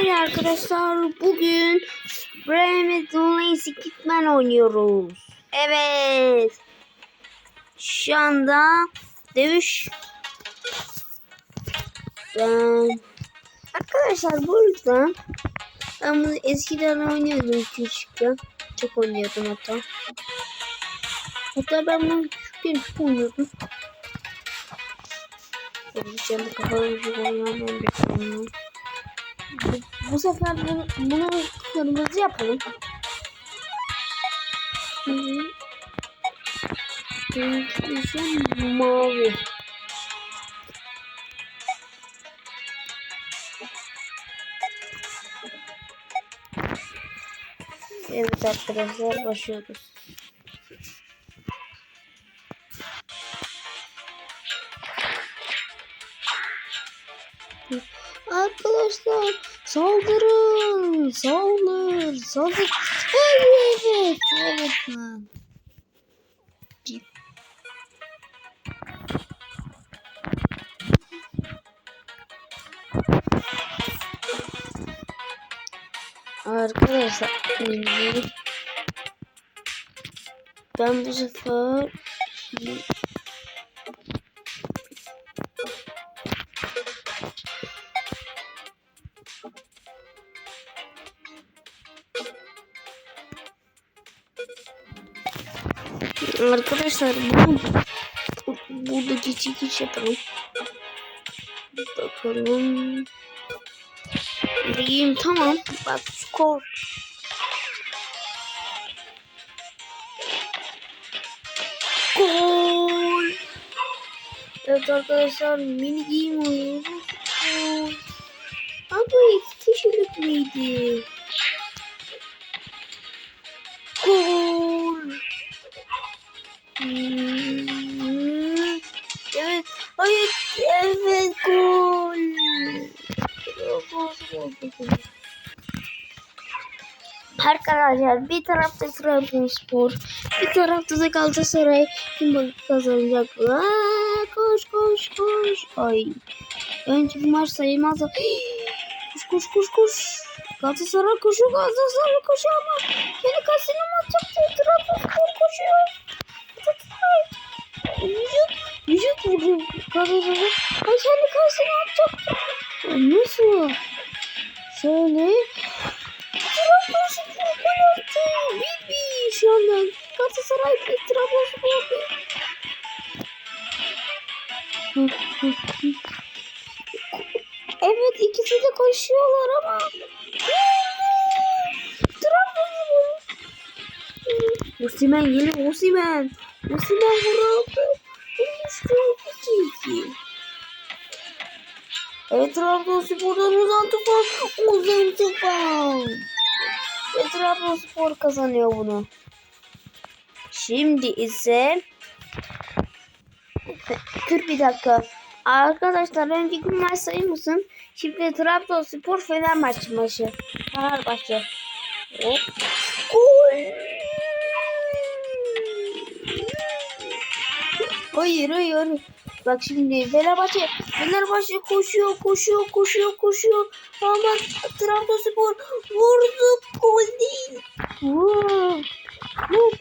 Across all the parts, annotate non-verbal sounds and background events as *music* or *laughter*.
Evet arkadaşlar bugün Bremen Lazy Kitman oynuyoruz. Evet. Şu anda dövüş. Ben... Arkadaşlar bu yüzden ben bunu eskiden oynuyordum küçükken. Çok oynuyordum hatta. Hatta ben bunu küçükken çok oynuyordum. Şimdi kapalıcı oynamam bekliyorum. Bu, sefer bunu, bunu kırmızı yapalım. Kırmızı mavi. Evet arkadaşlar başlıyoruz. Arkadaşlar saldırın. Saldır. Saldır. Evet. Evet lan. Arkadaşlar ben bu sefer Arkadaşlar bunu burada geçi geç yapalım. Bakalım. Diyeyim tamam. Bak skor. Gol. Evet arkadaşlar mini game oynuyoruz. Abi iki kişilik miydi? Arkadaşlar bir tarafta Trabzonspor, bir tarafta da Galatasaray. Kim kazanacak? Aa, koş koş koş. Ay. Önce bir maç sayılmaz. *gasps* Koş koş koş koş. Galatasaray koşuyor. Galatasaray koşuyor ama kendi kalesine mi atacaktı? Trabzonspor koşuyor. Vücut, vücut vurdu. Galatasaray. Ay kendi kalesine atacaktı. Nasıl? Şöyle. Trabzonspor. Bibi şu anda. Galatasaray bir Trabzonspor. Evet ikisi de koşuyorlar ama. Trabzonspor. Osimen yeni Osimen. Osimen vuruldu. Vurmuştu. 2-2. Evet Trabzonspor'dan Ozan Tufan. Ozan Tufan. Ve Trabzonspor kazanıyor bunu. Şimdi ise Dur bir dakika. Arkadaşlar önceki maç sayır mısın? Şimdi Trabzonspor Fenerbahçe maçı. Fenerbahçe. Hop. Gol. Hayır hayır. Bak şimdi Fenerbahçe Fenerbahçe koşuyor koşuyor koşuyor koşuyor ama Trabzonspor vurdu gol değil. Vur. Vur.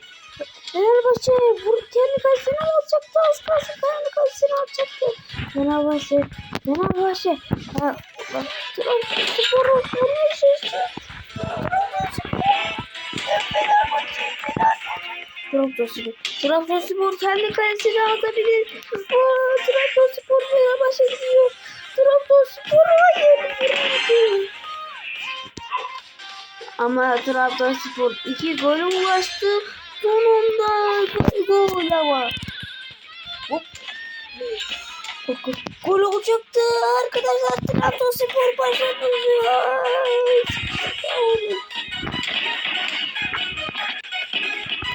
Fenerbahçe vur kendi kalesine atacaktı az kalsın kendi kalesine atacaktı. Fenerbahçe Fenerbahçe ha, bak Trabzonspor'u vuruyor işte. Trabzonspor. Trabzonspor kendi kalesine atabilir. Aa, Trabzonspor Fenerbahçe gidiyor. Trabzonspor hayır. Ama Trabzonspor iki gole ulaştı. Sonunda gol gol ama. Hop. Gol, olacaktı arkadaşlar. Trabzonspor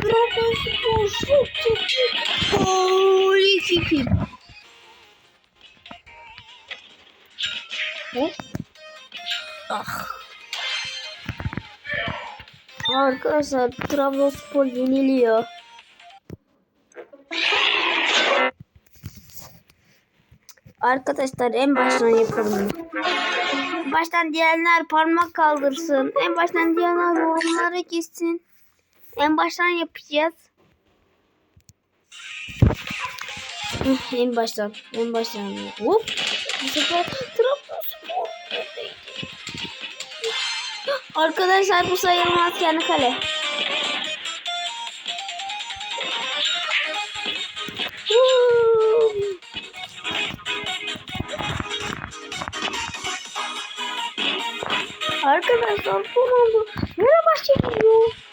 başladı. Trabzonspor şut çekti. Gol 2-2. Hop. Ah. Arkadaşlar Trabzonspor yeniliyor. Arkadaşlar en baştan yapalım. baştan diyenler parmak kaldırsın. En baştan diyenler yorumlara gitsin. En baştan yapacağız. En baştan. En baştan. Hop. Bu sefer Trabzonspor? Arkadaşlar bu sayılmaz kendi kale. Arkadaşlar son oldu. Fenerbahçe geliyor.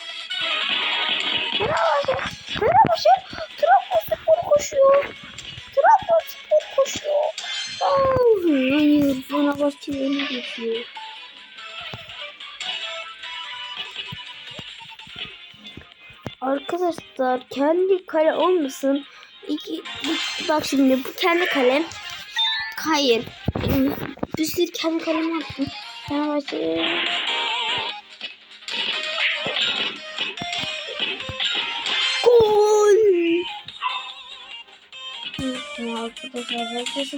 Hayır. Fenerbahçe öne geçiyor. Arkadaşlar kendi kale olmasın. İki, bak şimdi bu kendi kalem. Hayır. Bir sürü kendi kalemi attım. Fenerbahçe. Gol. Arkadaşlar herkes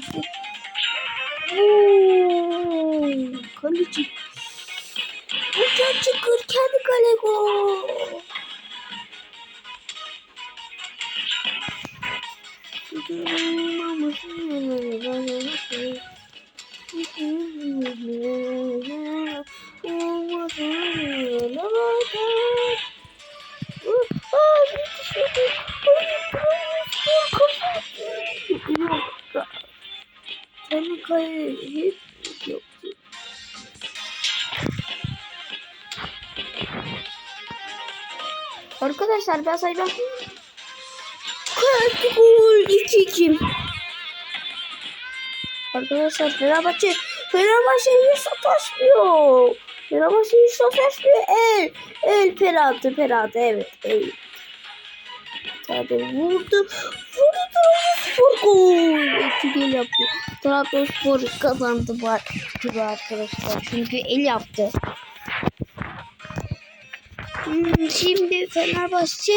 Uçan çıkır kendi kale gol. Kendi kale hep yoktu. Arkadaşlar ben sayacağım. Kalktı gol 2-2. Arkadaşlar Fenerbahçe Fenerbahçe hiç sataşmıyor. Fenerbahçe hiç sataşmıyor. El. El penaltı penaltı evet. El. Tabii vurdu. Vurdu Trabzonspor gol. İki gol yaptı. Trabzonspor kazandı bu gibi arkadaşlar. Çünkü el yaptı. Hmm, Şimdi Fenerbahçe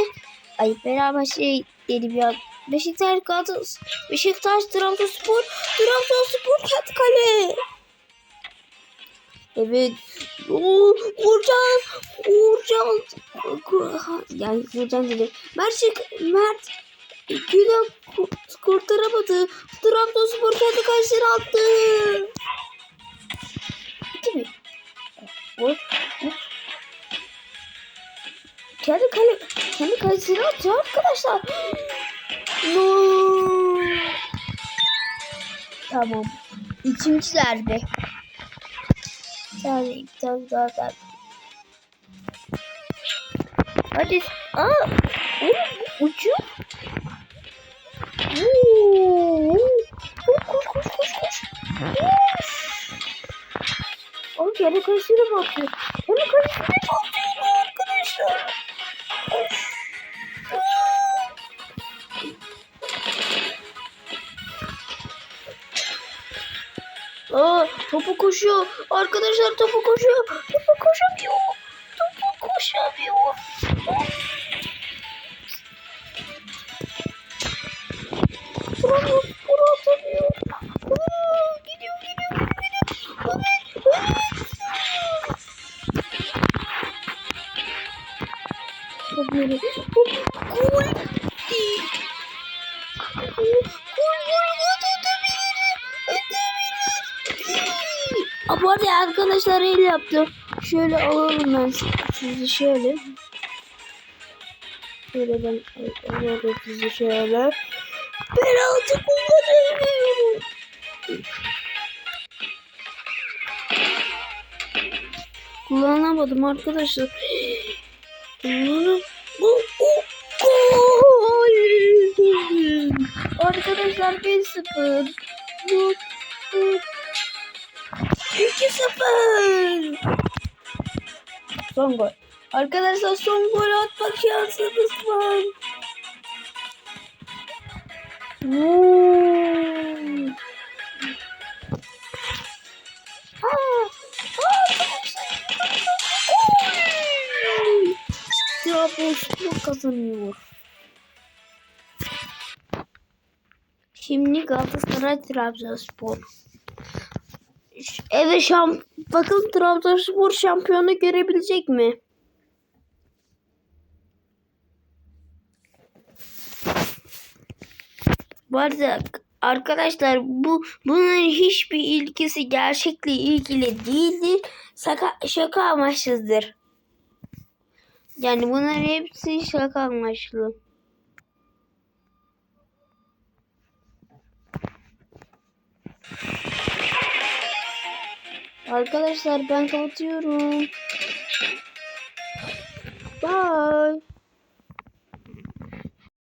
ay Fenerbahçe dedi bir an. Beşiktaş Galatasaray Beşiktaş Trabzonspor Trabzonspor kendi kale. Evet. Oo, Uğurcan Uğurcan yani Uğurcan dedim. Mert Mert Gülen ku- kurtaramadı. Trabzonspor kendi kalesine attı. Bitti mi? Hop. Kendi kale kendi kalesine attı arkadaşlar. No. Tamam. İkinci derbi. Bir tane iki tane daha derbi. Hadi. Aa. Oğlum uçuyor. Oo. Koş koş koş koş koş. O kendi kalesine bakıyor. Kendi kalesine bakıyor topu koşuyor. Arkadaşlar topu koşuyor. Topu koşamıyor. Topu koşamıyor. Bravo, Aa, bu arada arkadaşlar el yaptım. Şöyle alalım ben sizi şöyle. Şöyle ben alalım sizi şöyle. Penaltı kullanamıyorum. Kullanamadım arkadaşlar. Kullanam. Gol. Gol. Arkadaşlar 1-0. Gol. Gol. 2-0. Son gol. Arkadaşlar son gol atmak şansımız var. Hmm. Aa! Trabzonspor kazanıyor. Şimdi Galatasaray Trabzonspor. Evet şamp bakın Trabzonspor şampiyonu görebilecek mi? Bu arkadaşlar bu bunun hiçbir ilgisi gerçekle ilgili değildir. Şaka, şaka amaçlıdır. Yani bunların hepsi şaka amaçlı. Arkadaşlar ben kapatıyorum. Bye.